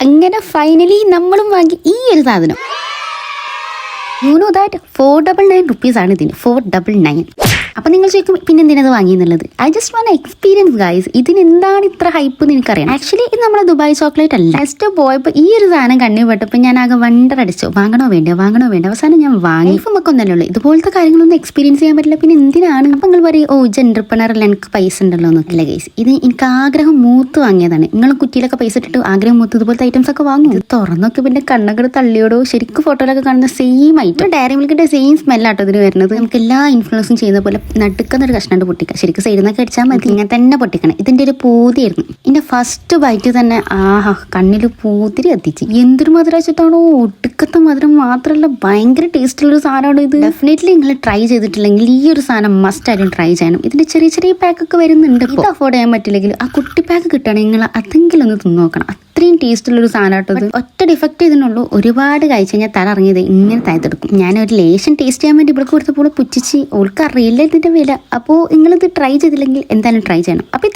അങ്ങനെ ഫൈനലി നമ്മളും വാങ്ങി ഈ ഒരു സാധനം. You know that four double nine rupees ആണ് ഇതിന്. ഫോർ ഡബിൾ നയൻ അപ്പൊ നിങ്ങൾ ചോദിക്കും പിന്നെ എന്തിനത് വാങ്ങി വാങ്ങിയെന്നുള്ളത്? I just want experience guys ഇതിന് എന്താണ് ഇത്ര ഹൈപ്പ് എന്ന് എനിക്കറിയാം. ആക്ച്വലി ഇത് നമ്മുടെ ദുബായ് ചോക്ലേറ്റ് അല്ല. ജസ്റ്റ് പോയപ്പോൾ ഈ ഒരു സാധനം കണ്ണി പെട്ടപ്പോൾ ഞാൻ ആകെ വണ്ടർ അടിച്ചു. വാങ്ങണോ വേണ്ടോ വാങ്ങണോ വേണ്ട അവസാനം ഞാൻ വാങ്ങി. നമുക്ക് ഒന്നല്ലേ ഉള്ളൂ. ഇതുപോലത്തെ കാര്യങ്ങളൊന്നും എക്സ്പീരിയൻസ് ചെയ്യാൻ പറ്റില്ല. പിന്നെ എന്തിനാണ്? അപ്പൊ നിങ്ങൾ പറയും ഓ ജെൻഡർപ്പണറല്ല എനിക്ക് പൈസ ഉണ്ടല്ലോ എന്നൊക്കെ ഗൈസ് ഇത് എനിക്ക് ആഗ്രഹം മൂത്ത് വാങ്ങിയതാണ്. നിങ്ങൾ കുറ്റിയിലൊക്കെ പൈസ ഇട്ടിട്ട് ആഗ്രഹം മൂത്ത് ഇതുപോലത്തെ ഐറ്റംസ് ഒക്കെ വാങ്ങും. ഇത് തുറന്നൊക്കെ പിന്നെ കണ്ണകട് തള്ളിയോടോ ശരിക്കും ഫോട്ടോയിലൊക്കെ കാണുന്ന സെയിം ഐറ്റം ഡയറി മിൽക്കിന്റെ സെയിം സ്മെല്ലാട്ടോ ഇതിന് വരുന്നത്. നമുക്ക് എല്ലാ ഇൻഫ്ലുവൻസും ചെയ്യുന്ന പോലെ നടുക്കുന്ന ഒരു കഷ്ണം പൊട്ടിക്കുക ശരിക്കും സൈഡിൽ നിന്നൊക്കെ അടിച്ചാൽ മതി. ഇങ്ങനെ തന്നെ പൊട്ടിക്കണം. ഇതിന്റെ ഒരു പൂതിയായിരുന്നു. ഇതിന്റെ ഫസ്റ്റ് ബൈറ്റ് തന്നെ ആഹാ കണ്ണിൽ പൂതിരി എത്തിച്ച്. എന്തൊരു മധുരം വെച്ചിട്ടാണോ ഒടുക്കത്തെ മധുരം മാത്രമല്ല ഭയങ്കര ടേസ്റ്റുള്ള ഒരു സാധനമാണ് ഇത്? ഡെഫിനറ്റ്ലി നിങ്ങൾ ട്രൈ ചെയ്തിട്ടില്ലെങ്കിൽ ഈ ഒരു സാധനം മസ്റ്റ് ആയിട്ടും ട്രൈ ചെയ്യണം. ഇതിന്റെ ചെറിയ ചെറിയ പാക്കൊക്കെ വരുന്നുണ്ട് ഇത് അഫോർഡ് ചെയ്യാൻ പറ്റില്ലെങ്കിൽ ആ കുട്ടി പാക്ക് കിട്ടുകയാണെങ്കിൽ നിങ്ങൾ അതെങ്കിലും ഒന്ന് തിന്നു നോക്കണം. അത്രയും ടേസ്റ്റുള്ള ഒരു സാധനമാട്ടോ ഇത് ഒറ്റ ഡിഫക്റ്റ് ഇതിനുള്ളൂ. ഒരുപാട് കഴിച്ചു കഴിഞ്ഞാൽ തല ഇറങ്ങിയത് ഇങ്ങനെ താഴ്ത്തെടുക്കും ഞാൻ ഒരു ലേശം ടേസ്റ്റ് ചെയ്യാൻ വേണ്ടി ഇവിടെ കൊടുത്തപ്പോൾ പുച്ഛിച്ച് ഓൾക്ക് അറിയില്ല ഇതിന്റെ വില. അപ്പോൾ നിങ്ങളിത് ട്രൈ ചെയ്തില്ലെങ്കിൽ എന്തായാലും ട്രൈ ചെയ്യണം. അപ്പോൾ